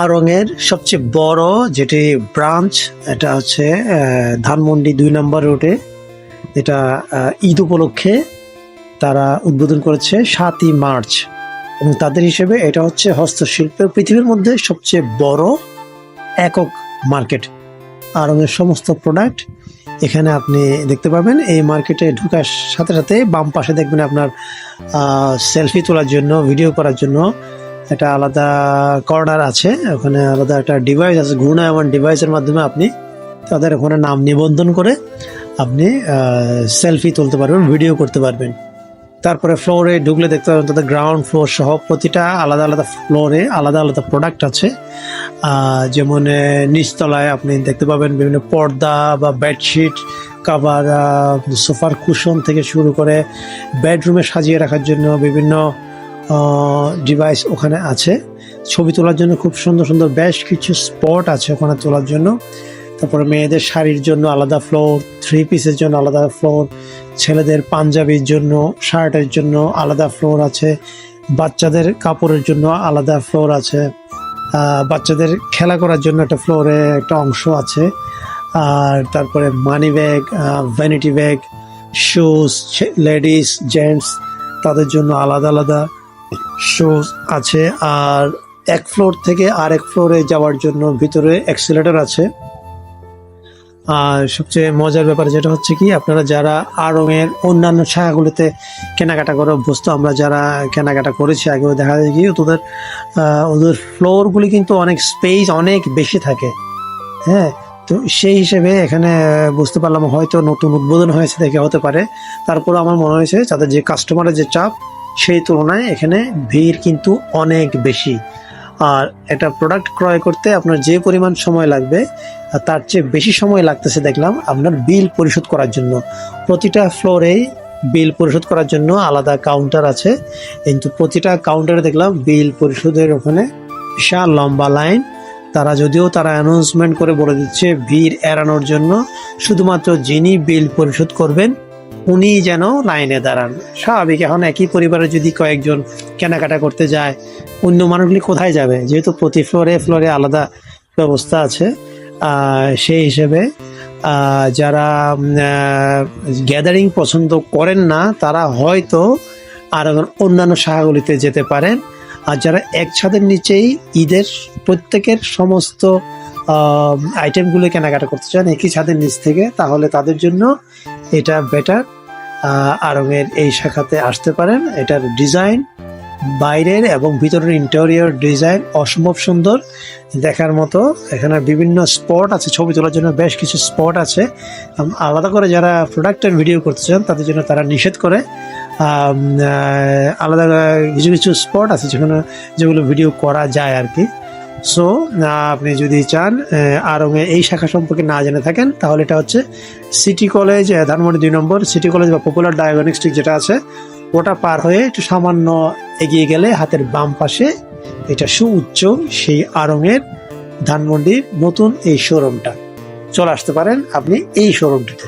আড়ংয়ের সবচেয়ে বড় যেটি ব্রাঞ্চ, এটা হচ্ছে ধানমন্ডি দুই নম্বর রোডে এটা ঈদ উপলক্ষে তারা উদ্বোধন করেছে সাতই মার্চ। এবং তাদের হিসেবে এটা হচ্ছে হস্তশিল্পের পৃথিবীর মধ্যে সবচেয়ে বড় একক মার্কেট আড়ংয়ের সমস্ত প্রোডাক্ট। এখানে আপনি দেখতে পাবেন, এই মার্কেটে ঢোকার সাথে সাথে বাম পাশে দেখবেন আপনার সেলফি তোলার জন্য, ভিডিও করার জন্য একটা আলাদা কর্নার আছে, ওখানে আলাদা একটা ডিভাইস আছে ঘূর্ণা এমন ডিভাইসের মাধ্যমে আপনি তাদের ওখানে নাম নিবন্ধন করে আপনি সেলফি তুলতে পারবেন ভিডিও করতে পারবেন। তারপরে ফ্লোরে ঢুকলে দেখতে পাবেন তাদের গ্রাউন্ড ফ্লোর সহ প্রতিটা আলাদা আলাদা ফ্লোরে আলাদা আলাদা প্রোডাক্ট আছে। যেমন নিচতলায় আপনি দেখতে পাবেন বিভিন্ন পর্দা বা বেডশিট কাভার সোফার কুশন থেকে শুরু করে বেডরুমে সাজিয়ে রাখার জন্য বিভিন্ন ডিভাইস ওখানে আছে। ছবি তোলার জন্য খুব সুন্দর সুন্দর বেশ কিছু স্পট আছে ওখানে তোলার জন্য। তারপরে মেয়েদের শাড়ির জন্য আলাদা ফ্লোর থ্রি পিসের জন্য আলাদা ফ্লোর ছেলেদের পাঞ্জাবির জন্য শার্টের জন্য আলাদা ফ্লোর আছে। বাচ্চাদের কাপড়ের জন্য আলাদা ফ্লোর আছে। বাচ্চাদের খেলা করার জন্য একটা ফ্লোরে একটা অংশ আছে। আর তারপরে money bag vanity bag shoes ladies gents তাদের জন্য আলাদা আলাদা। শুজ আছে, আর এক ফ্লোর থেকে আরেক ফ্লোরে যাওয়ার জন্য ভিতরে অ্যাক্সিলেটর আছে। আর সবচেয়ে মজার ব্যাপার যেটা হচ্ছে কি, আপনারা যারা আড়ংয়ের অন্যান্য শাখাগুলোতে কেনাকাটা করে অভ্যস্ত, আমরা যারা কেনাকাটা করেছি, আগেও দেখা যায় কি, ওদের ওদের ফ্লোরগুলি কিন্তু অনেক স্পেস অনেক বেশি থাকে। হ্যাঁ তো সেই হিসেবে এখানে বুঝতে পারলাম হয়তো নতুন উদ্বোধন হয়েছে দেখে হতে পারে। তারপর আমার মনে হয়েছে, তাদের যে কাস্টমারের যে চাপ সেই তুলনায় এখানে ভিড় কিন্তু অনেক বেশি। আর একটা প্রোডাক্ট ক্রয় করতে আপনার যে পরিমাণ সময় লাগবে তার চেয়ে বেশি সময় লাগতেছে দেখলাম আপনার বিল পরিশোধ করার জন্য। প্রতিটা ফ্লোরেই বিল পরিশোধ করার জন্য আলাদা কাউন্টার আছে। কিন্তু প্রতিটা কাউন্টারে দেখলাম বিল পরিশোধের ওখানে বিশাল লম্বা লাইন তারা যদিও তারা অ্যানাউন্সমেন্ট করে বলে দিচ্ছে, ভিড় এড়ানোর জন্য। শুধুমাত্র যিনি বিল পরিশোধ করবেন উনি যেন লাইনে দাঁড়ান। স্বাভাবিক, এখন একই পরিবারে যদি কয়েকজন কেনাকাটা করতে যায়, অন্য মানুষগুলি কোথায় যাবে? যেহেতু প্রতি ফ্লোরে ফ্লোরে আলাদা ব্যবস্থা আছে সেই হিসেবে যারা গ্যাদারিং পছন্দ করেন না, তারা হয়তো আর অন্যান্য শাখাগুলিতে যেতে পারেন। আর যারা এক ছাদের নিচেই ঈদের প্রত্যেকের সমস্ত আইটেমগুলো কেনাকাটা করতে চান, একই ছাদের নিচ থেকে, তাহলে তাদের জন্য এটা বেটার আরঙের এই শাখাতে আসতে পারেন। এটার ডিজাইন বাইরের এবং ভিতরের ইন্টেরিয়র ডিজাইন অসম্ভব সুন্দর। দেখার মতো এখানে বিভিন্ন স্পট আছে, ছবি তোলার জন্য বেশ কিছু স্পট আছে। আলাদা করে যারা প্রোডাক্টের ভিডিও করতে চান, তাদের জন্য তারা নিষেধ করে। আলাদা কিছু কিছু স্পট আছে যেখানে যেগুলো ভিডিও করা যায় আর কি। সো আপনি যদি চান আর এই শাখা সম্পর্কে না জেনে থাকেন, তাহলে এটা হচ্ছে সিটি কলেজ ধানমন্ডি দুই নম্বর সিটি কলেজ বা পপুলার ডায়াগনস্টিক যেটা আছে, ওটা পার হয়ে একটু সামান্য এগিয়ে গেলে হাতের বাম পাশে এটা সুউচ্চ সেই আড়ংয়ের ধানমন্ডির নতুন এই শোরুমটা চলে আসতে পারেন আপনি এই শোরুমটিতে